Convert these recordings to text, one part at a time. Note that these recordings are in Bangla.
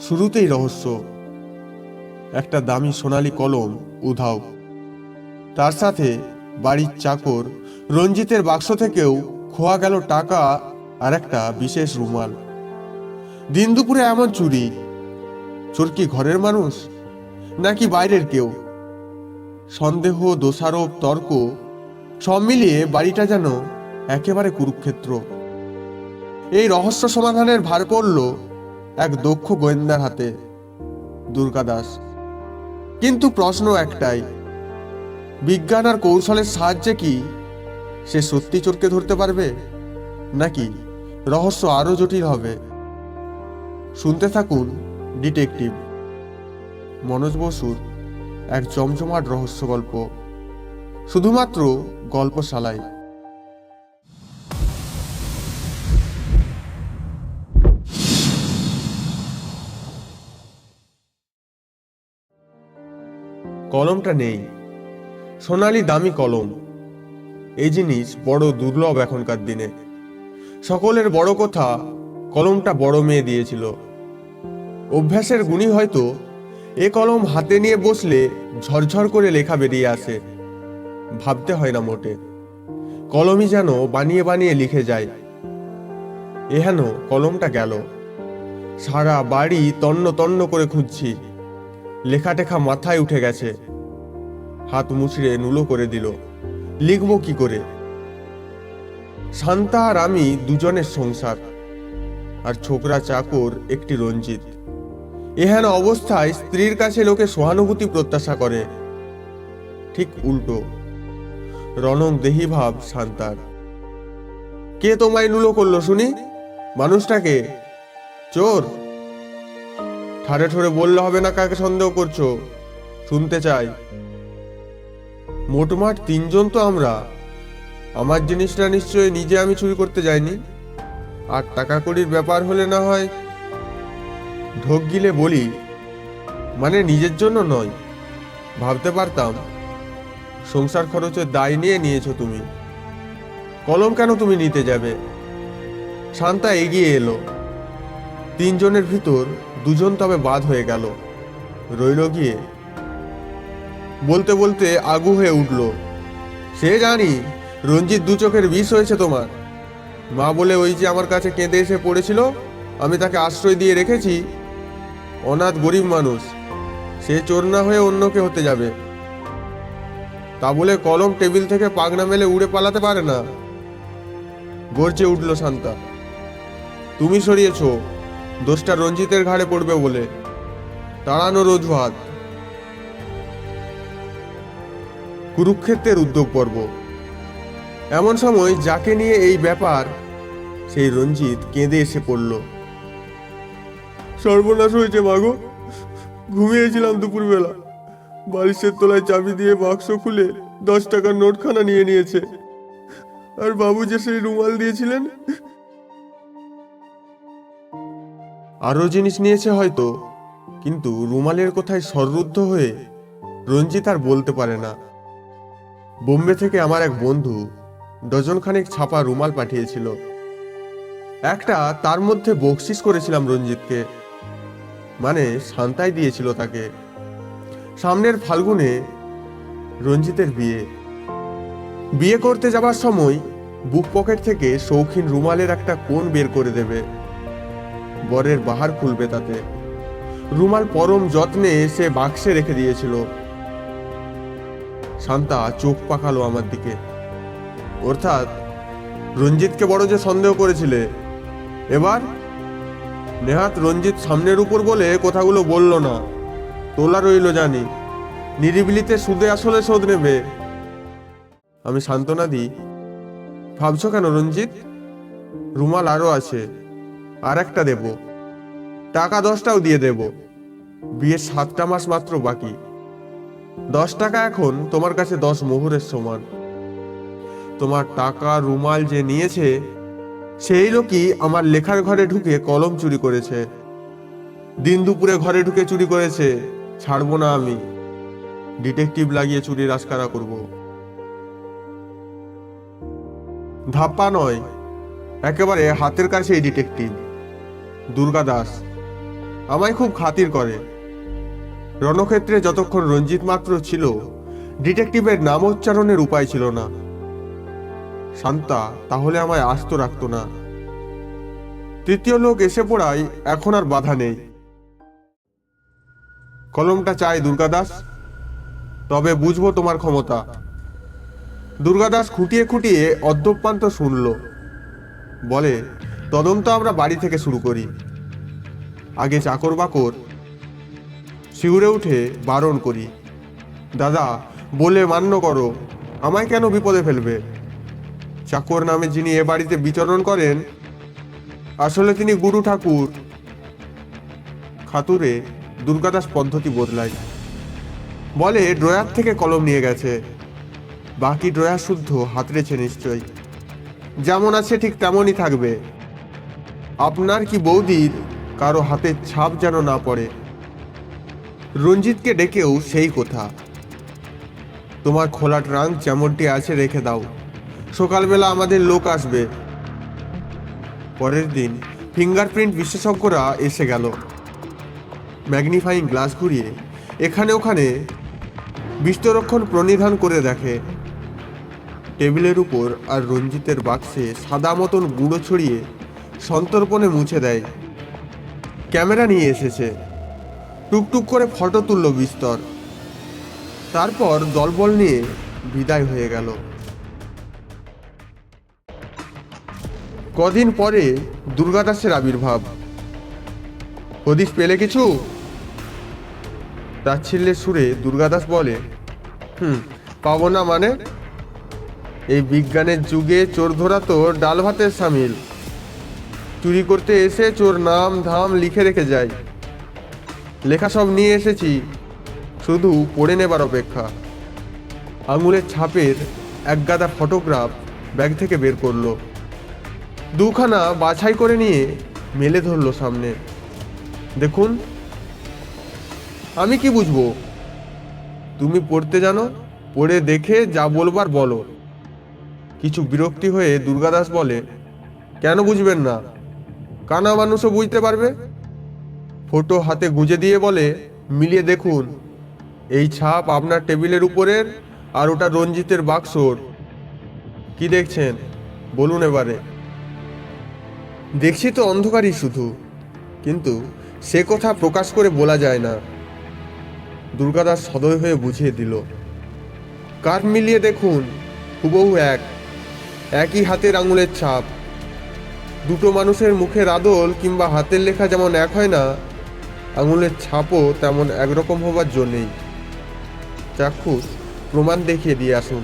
শুরুতেই রহস্য। একটা দামি সোনালি কলম উধাও। তার সাথে বাড়ির চাকর রঞ্জিতের বাক্স থেকেও খোয়া গেল টাকা আর একটা বিশেষ রুমাল। দিন দুপুরে এমন চুরি। চোর কি ঘরের মানুষ, নাকি বাইরের কেউ? সন্দেহ, দোষারোপ, তর্ক, সব মিলিয়ে বাড়িটা যেন একেবারে কুরুক্ষেত্র। এই রহস্য সমাধানের ভার পড়ল এক দক্ষ গোয়েন্দার হাতে, দুর্গা দাস। কিন্তু প্রশ্ন একটাই, বিজ্ঞান আর কৌশলের সাহায্যে কি সে সত্যি চোরকে ধরতে পারবে? নাকি রহস্য আরও জটিল হবে? শুনতে থাকুন ডিটেকটিভ। মনোজ বসুর এক জমজমাট রহস্য গল্প। শুধুমাত্র গল্পশালায়। কলমটা নেই। সোনালি দামি কলম। এই জিনিস বড় দুর্লভ এখনকার দিনে। সকলের বড় কথা, কলমটা বড় মেয়ে দিয়েছিল। অভ্যাসের গুণী হয়তো, এ কলম হাতে নিয়ে বসলে ঝরঝর করে লেখা বেরিয়ে আসে। ভাবতে হয় না মোটে। কলমই যেন বানিয়ে বানিয়ে লিখে যায়। এহেন কলমটা গেল। সারা বাড়ি তন্ন তন্ন করে খুঁজছি। লেখা টেখা মাথায় উঠে গেছে। হাত মুছড়ে নুলো করে দিল, লিখব কি করে? শান্তা আর আমি দুজনের সংসার, আর ছোকরা চাকর একটি রঞ্জিত। এহেন অবস্থায় স্ত্রীর কাছে লোকে সহানুভূতি প্রত্যাশা করে। ঠিক উল্টো রনং দেহি ভাব শান্তার। কে তোমায় নুলো করল শুনি? মানুষটাকে? চোর? ঠাড়ে ঠোরে বললে হবে না কাকে সন্দেহ করছ? শুনতে চাই। মোটমাট তিনজন তো আমরা। আমার জিনিসটা নিশ্চয়ই নিজে আমি চুরি করতে যাইনি। আর টাকা কড়ির ব্যাপার হলে না হয় ঢোক গিলে বলি মানে নিজের জন্য নয়। ভাবতে পারতাম, সংসার খরচের দায় নিয়ে নিয়েছো তুমি। কলম কেন তুমি নিতে যাবে? শান্তা এগিয়ে এলো। তিনজনের ভিতর দুজন তবে বাদ হয়ে গেল। রইল গিয়ে। বলতে বলতে আগু হয়ে উঠল। সে জানি রঞ্জিত দু চোখের বিষ হয়েছে তোমার। মা বলে ওই যে আমার কাছে কেঁদে এসে পড়েছিল, আমি তাকে আশ্রয় দিয়ে রেখেছি। অনাথ গরিব মানুষ, সে চোর না হয়ে অন্যকে হতে যাবে। তা বলে কলম টেবিল থেকে পাগনা মেলে উড়ে পালাতে পারে না। গর্জে উঠল শান্তা। তুমি সরিয়েছো দোষটা রঞ্জিতের ঘাড়ে পড়বে বলে। তাড়ানোর অজুহাত কুরুক্ষেত্রের উদ্যোগ পর্ব। এমন সময় যাকে নিয়ে এই ব্যাপার, সেই রঞ্জিত কেঁদে এসে পড়ল। সর্বনাশ হয়েছে মাগো। ঘুমিয়েছিলাম দুপুরবেলা। বালিশের তলায় চাবি দিয়ে বাক্স খুলে দশ টাকার নোটখানা নিয়ে নিয়েছে। আর বাবু যে সেই রুমাল দিয়েছিলেন আরও জিনিস নিয়েছে হয়তো। কিন্তু রুমালের কোথায় সররুদ্ধ হয়ে রঞ্জিত আর বলতে পারে না। বোম্বে থেকে আমার এক বন্ধু ডজনখানেক ছাপা রুমাল পাঠিয়েছিল। একটা তার মধ্যে বকশিস করেছিলাম রঞ্জিতকে। মানে শান্তাই দিয়েছিল তাকে। সামনের ফাল্গুনে রঞ্জিতের বিয়ে। বিয়ে করতে যাবার সময় বুক পকেট থেকে শৌখিন রুমালের একটা কোণ বের করে দেবে। বরের বাহার খুলবে তাতে। রুমাল পরম যত্নে সে বাক্সে রেখে দিয়েছিল। শান্তা চোখ পাকালো আমার দিকে। অর্থাৎ রঞ্জিতকে বড় যে সন্দেহ করেছিলে। এবার নেহাত রঞ্জিত সামনের উপর বলে কথাগুলো বলল না। তোলা রইল জানি। নিরিবিলিতে সুদে আসলে শোধ নেবে। আমি সান্ত্বনা দিই। ভাবছ কেন রঞ্জিত? রুমাল আরও আছে। আর একটা দেব। টাকা দশটাও দিয়ে দেব। বিয়ের সাতটা মাস মাত্র বাকি। দশ টাকা এখন তোমার কাছে দশ মোহরের সমান। তোমার টাকা রুমাল যে নিয়েছে, সেই লোকই আমার লেখার ঘরে ঢুকে কলম চুরি করেছে। দিন দুপুরে ঘরে ঢুকে চুরি করেছে, ছাড়বো না আমি। ডিটেকটিভ লাগিয়ে চুরির আশকারা করব। ধাপ্পা নয়, একেবারে হাতের কাছেই ডিটেকটিভ। দুর্গা দাস। আমায় খুব খাতির করে। রণক্ষেত্রে যতক্ষণ রঞ্জিত মাত্র ছিল, ডিটেকটিভের নাম উচ্চারণের উপায় ছিল না। শান্তা, তাহলে আমায় আস্ত রাখতো না। তৃতীয় লোক এসে পড়ায় এখন আর বাধা নেই। কলমটা চাই দুর্গাদাস তবে বুঝব তোমার ক্ষমতা। দুর্গাদাস খুঁটিয়ে খুঁটিয়ে অদ্যপান্ত শুনল। বলে তদন্ত আমরা বাড়ি থেকে শুরু করি। আগে চাকর বাকর, শিউরে উঠে বারণ করি। দাদা, বলে মান্য করো, আমায় কেন বিপদে ফেলবে? চাকর নামে যিনি এ বাড়িতে বিচরণ করেন, আসলে তিনি গুরু ঠাকুর। খাতুরে দুর্গাদাস পদ্ধতি বদলায়। বলে, ড্রয়ার থেকে কলম নিয়ে গেছে। বাকি ড্রয়ার শুদ্ধ, হাতড়েছে নিশ্চয় যেমন আছে ঠিক তেমনই থাকবে। আপনার কি বৌদির কারও হাতের ছাপ যেন না পড়ে? রঞ্জিতকে ডেকেও সেই কথা। তোমার খোলা ট্রাঙ্ক যেমনটি আছে রেখে দাও। সকালবেলা আমাদের লোক আসবে। পরের দিন ফিঙ্গারপ্রিন্ট বিশেষজ্ঞরা এসে গেল। ম্যাগনিফাইং গ্লাস ঘুরিয়ে এখানে ওখানে বিস্তরক্ষণ প্রণিধান করে দেখে। টেবিলের উপর আর রঞ্জিতের বাক্সে সাদা মতন গুঁড়ো ছড়িয়ে সন্তর্পণে মুছে দেয়। ক্যামেরা নিয়ে এসেছে। টুকটুক করে ফটো তুলল বিস্তর। তারপর দলবল নিয়ে বিদায় হয়ে গেল। কদিন পরে দুর্গাদাসের আবির্ভাব। হদিস পেলে কিছু? তাচ্ছিল্যের সুরে দুর্গাদাস বলে, হুম, পাবো না মানে? এই বিজ্ঞানের যুগে চোর ধরা তো ডাল ভাতের সামিল। চুরি করতে এসে চোর নাম ধাম লিখে রেখে যায়। লেখা সব নিয়ে এসেছি, শুধু পড়ে নেবার অপেক্ষা। আঙুলের ছাপের একগাদা ফটোগ্রাফ ব্যাগ থেকে বের করল। দুখানা বাছাই করে নিয়ে মেলে ধরলো সামনে। দেখুন, আমি কি বুঝব? তুমি পড়তে জানো, পড়ে দেখে যা বলবার বলো। কিছু বিরক্তি হয়ে দুর্গাদাস বলে, কেন বুঝবেন না? কানা মানুষও বুঝতে পারবে? ফটো হাতে গুঁজে দিয়ে বলে, মিলিয়ে দেখুন, এই ছাপ আপনার টেবিলের উপরের আর ওটা রঞ্জিতের বাক্সর। কি দেখছেন? বলুন এবারে। দেখছি তো অন্ধকারই শুধু, কিন্তু সে কথা প্রকাশ করে বলা যায় না। দুর্গাদাস সদয় হয়ে বুঝিয়ে দিল কাঠ মিলিয়ে দেখুন? হুবহু এক, একই হাতের আঙুলের ছাপ। দুটো মানুষের মুখের আদল কিংবা হাতের লেখা যেমন এক হয় না, আঙুলের ছাপও তেমন একরকম হবার জন্যেই। চাক্ষুষ, প্রমাণ দেখিয়ে দিয়ে আসুন।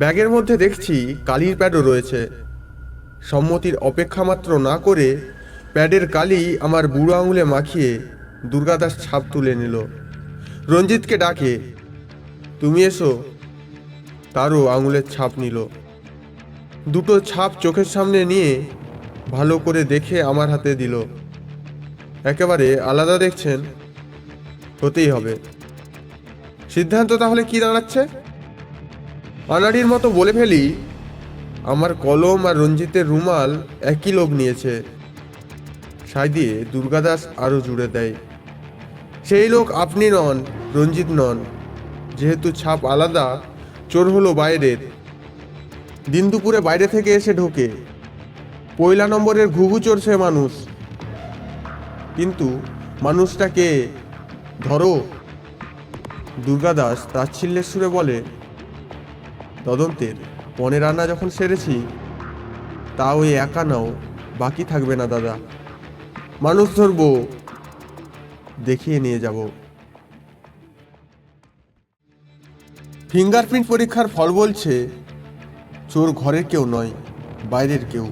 ব্যাগের মধ্যে দেখছি কালির প্যাডও রয়েছে। সম্মতির অপেক্ষা মাত্র না করে প্যাডের কালি আমার বুড়ো আঙুলে মাখিয়ে দুর্গাদাস ছাপ তুলে নিল। রঞ্জিতকে ডাকে, তুমি এসো। তারও আঙুলের ছাপ নিল। দুটো ছাপ চোখের সামনে নিয়ে ভালো করে দেখে আমার হাতে দিল। একেবারে আলাদা দেখছেন, হতেই হবে। সিদ্ধান্ত তাহলে কি দাঁড়াচ্ছে? আনাড়ির মতো বলে ফেলি, আমার কলম আর রঞ্জিতের রুমাল একই লোক নিয়েছে। সাই দিয়ে দুর্গাদাস আরও জুড়ে দেয়। সেই লোক আপনি নন, রঞ্জিত নন। যেহেতু ছাপ আলাদা, চোর হলো বাইরের। দিন দুপুরে বাইরে থেকে এসে ঢোকে। পয়লা নম্বরের ঘুঘু চড়ছে মানুষ। কিন্তু মানুষটাকে ধরো দুর্গাদাস তাচ্ছিল্যের সুরে বলে, তদন্তের পনেরো রান্না যখন সেরেছি, তা ওই একা নাও, বাকি থাকবে না দাদা। মানুষ ধরবো, দেখিয়ে নিয়ে যাব। ফিঙ্গারপ্রিন্ট পরীক্ষার ফল বলছে চোর ঘরের কেউ নয়, বাইরের কেউ।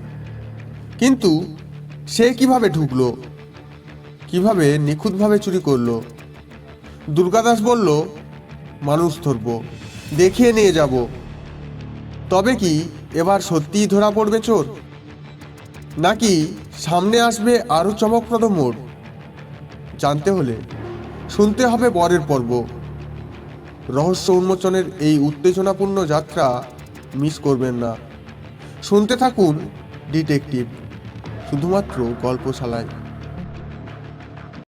কিন্তু সে কীভাবে ঢুকলো? কীভাবে নিখুঁতভাবে চুরি করল? দুর্গাদাস বলল, মানুষ ধরবো দেখিয়ে নিয়ে যাব। তবে কি এবার সত্যিই ধরা পড়বে চোর? নাকি সামনে আসবে আরও চমকপ্রদ মোড়? জানতে হলে শুনতে হবে বরের পর্ব। রহস্য উন্মোচনের এই উত্তেজনাপূর্ণ যাত্রা মিস করবেন না। শুনতে থাকুন ডিটেকটিভ শুধুমাত্র গল্পশালায়।